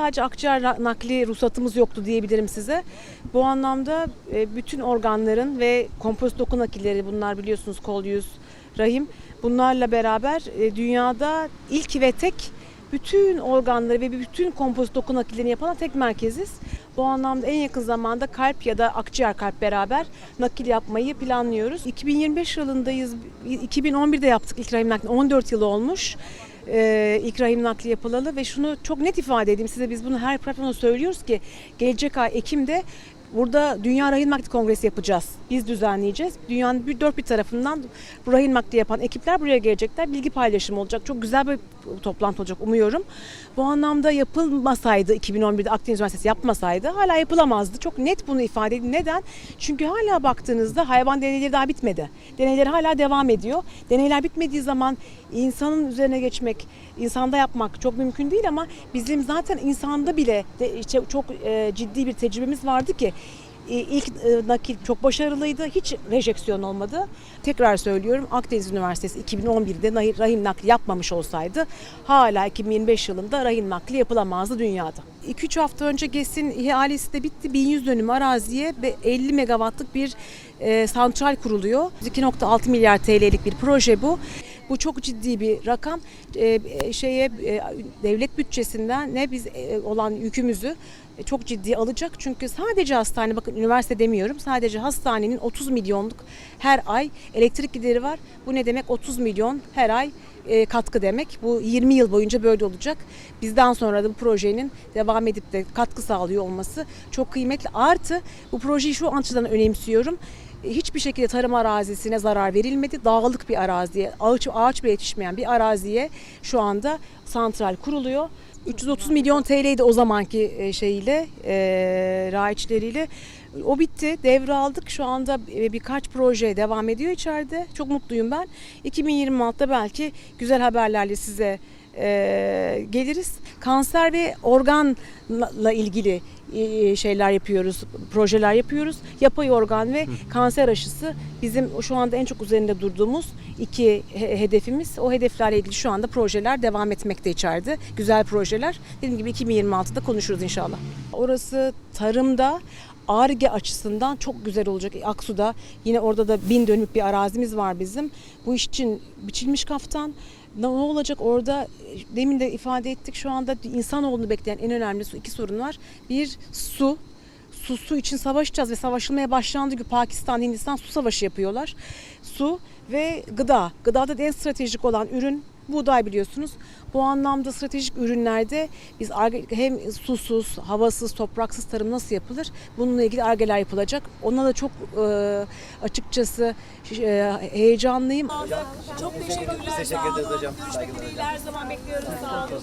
sadece akciğer na- nakli ruhsatımız yoktu diyebilirim size. Bu anlamda e, bütün organların ve kompozit doku nakilleri bunlar biliyorsunuz kol, yüz, rahim. Bunlarla beraber e, dünyada ilk ve tek bütün organları ve bütün kompozit doku nakillerini yapan tek merkeziz. Bu anlamda en yakın zamanda kalp ya da akciğer kalp beraber nakil yapmayı planlıyoruz. 2025 yılındayız. 2011'de yaptık ilk rahim nakli. 14 yıl olmuş. İlk rahim nakli yapılalı ve şunu çok net ifade edeyim size biz bunu her platformda söylüyoruz ki gelecek ay Ekim'de Burada Dünya Rahim Nakli Kongresi yapacağız. Biz düzenleyeceğiz. Dünyanın bir dört bir tarafından bu rahim nakli yapan ekipler buraya gelecekler. Bilgi paylaşımı olacak. Çok güzel bir toplantı olacak umuyorum. Bu anlamda yapılmasaydı 2011'de Akdeniz Üniversitesi yapmasaydı hala yapılamazdı. Çok net bunu ifade edeyim. Neden? Çünkü hala baktığınızda hayvan deneyleri daha bitmedi. Deneyler hala devam ediyor. Deneyler bitmediği zaman insanın üzerine geçmek, insanda yapmak çok mümkün değil ama bizim zaten insanda bile de, işte çok e, ciddi bir tecrübemiz vardı ki ilk e, nakil çok başarılıydı. Hiç rejeksiyon olmadı. Tekrar söylüyorum Akdeniz Üniversitesi 2011'de nahi- rahim nakli yapmamış olsaydı hala 2025 yılında rahim nakli yapılamazdı dünyada. 2-3 hafta önce GES'in ihalesi de bitti. 1100 dönüm araziye ve 50 megawattlık bir e, santral kuruluyor. 2.6 milyar TL'lik bir proje bu. Bu çok ciddi bir rakam. Ee, şeye e, devlet bütçesinden ne biz e, olan yükümüzü e, çok ciddi alacak. Çünkü sadece hastane bakın üniversite demiyorum. Sadece hastanenin 30 milyonluk her ay elektrik gideri var. Bu ne demek? 30 milyon her ay e, katkı demek. Bu 20 yıl boyunca böyle olacak. Bizden sonra da bu projenin devam edip de katkı sağlıyor olması çok kıymetli. Artı bu projeyi şu açıdan önemsiyorum hiçbir şekilde tarım arazisine zarar verilmedi. Dağlık bir araziye, ağaç, ağaç bile yetişmeyen bir araziye şu anda santral kuruluyor. 330 milyon TL'ydi o zamanki e, şeyiyle, e, raiçleriyle. O bitti, devraldık. Şu anda e, birkaç proje devam ediyor içeride. Çok mutluyum ben. 2026'da belki güzel haberlerle size e, geliriz. Kanser ve organla ilgili e, şeyler yapıyoruz, projeler yapıyoruz. Yapay organ ve kanser aşısı bizim şu anda en çok üzerinde durduğumuz iki he- hedefimiz. O hedeflerle ilgili şu anda projeler devam etmekte içeride. Güzel projeler. Dediğim gibi 2026'da konuşuruz inşallah. Orası tarımda ARGE açısından çok güzel olacak. Aksu'da yine orada da bin dönümlük bir arazimiz var bizim. Bu iş için biçilmiş kaftan. Ne olacak orada? Demin de ifade ettik şu anda insanoğlunu bekleyen en önemli iki sorun var. Bir su. Su, su için savaşacağız ve savaşılmaya başlandı ki Pakistan, Hindistan su savaşı yapıyorlar. Su ve gıda. Gıdada da en stratejik olan ürün buğday biliyorsunuz. Bu anlamda stratejik ürünlerde biz hem susuz, havasız, topraksız tarım nasıl yapılır? Bununla ilgili argeler yapılacak. Ona da çok e, açıkçası e, heyecanlıyım. Çok teşekkürler. Teşekkür ederiz hocam. Görüşmek Saygılar dileğiyle her zaman bekliyoruz. Sağ olun.